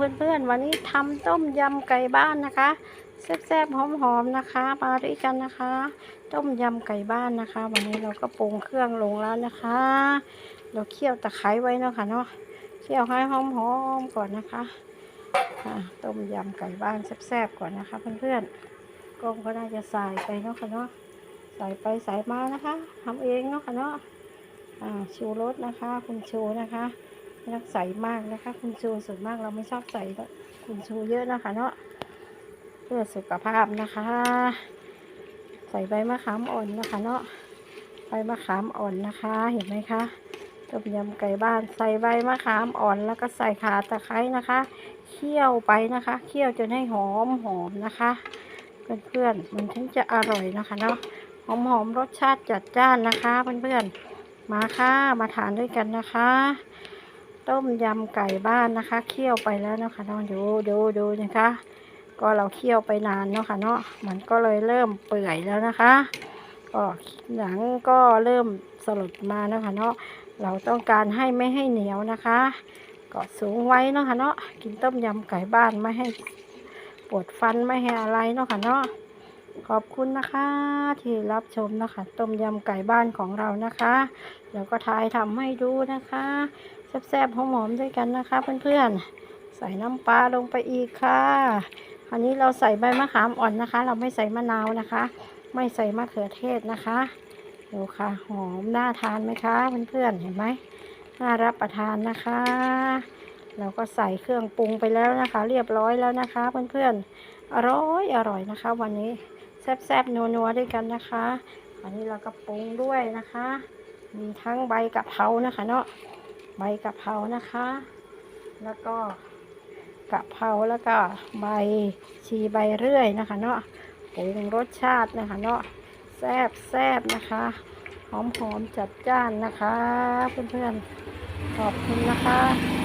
เพื่อนๆ วันนี้ทำต้มยำไก่บ้านนะคะ แซ่บๆ หอมๆ นะคะ มาด้วยกันนะคะ ต้มยำไก่บ้านนะคะ วันนี้เราก็ปรุงเครื่องลงแล้วนะคะ เราเคี่ยวตะไคร้ไว้เนาะค่ะเนาะ เคี่ยวให้หอมๆ ก่อนนะคะต้มยำไก่บ้านแซ่บๆ ก่อนนะคะ เพื่อนๆกล้องก็น่าจะใส่ไปเนาะค่ะเนาะ ใส่ไปใส่มานะคะทำเองเนาะค่ะเนาะชูรสนะคะ คุณชูนะคะ ไม่ต้องใส่มากนะคะ คุณชูส่วนมากเราไม่ชอบใส่คุณชูเยอะนะคะ เนาะเพื่อสุขภาพนะคะ ใส่ใบมะขามอ่อนนะคะ เนาะใบมะขามอ่อนนะคะ เห็นไหมคะต้มยำไก่บ้านใส่ใบมะขามอ่อนแล้วก็ใส่ขาตะไคร้นะคะเคี่ยวไปนะคะเคี่ยวจนให้หอมหอมนะคะเพื่อนๆมันถึงจะอร่อยนะคะเนาะหอมหอมรสชาติจัดจ้านนะคะเพื่อนๆมาค่ะมาทานด้วยกันนะคะ ต้มยำไก่บ้านนะคะ เคี่ยวไปแล้วนะคะน้องดูดูดูนะคะ ก็เราเคี่ยวไปนานเนาะค่ะเนาะมันก็เลยเริ่มเปื่อยแล้วนะคะก็หนังก็เริ่มสลดมาเนาะคะเนาะเราต้องการให้ไม่ให้เหนียวนะคะก็สูงไว้เนาะค่ะเนาะกินต้มยำไก่บ้านไม่ให้ปวดฟันไม่ให้อะไรเนาะค่ะเนาะขอบคุณนะคะ ที่รับชมนะคะ ต้มยำไก่บ้านของเรานะคะเดี๋ยวก็ทายทำให้ดูนะคะ แซ่บๆหอมๆด้วยกันนะคะ เพื่อนๆ ใส่น้ำปลาลงไปอีกค่ะอันนี้เราใส่ใบมะขามอ่อนนะคะ เราไม่ใส่มะนาวนะคะ ไม่ใส่มะเขือเทศนะคะดูค่ะหอมน่าทานไหมคะเพื่อนๆเห็นไหมน่ารับประทานนะคะ เราก็ใส่เครื่องปรุงไปแล้วนะคะ เรียบร้อยแล้วนะคะเพื่อนๆอร่อยอร่อยนะคะ วันนี้แซ่บๆนัวๆด้วยกันนะคะ อันนี้เราก็ปรุงด้วยนะคะ มีทั้งใบกะเพรานะคะเนาะ ใบกะเพรานะคะ แล้วก็กะเพราแล้วก็ใบชีใบเรื่อยนะคะ เนาะปรุงรสชาตินะคะ เนาะแซบแซบนะคะ หอมหอมจัดจ้านนะคะ เพื่อนๆขอบคุณนะคะ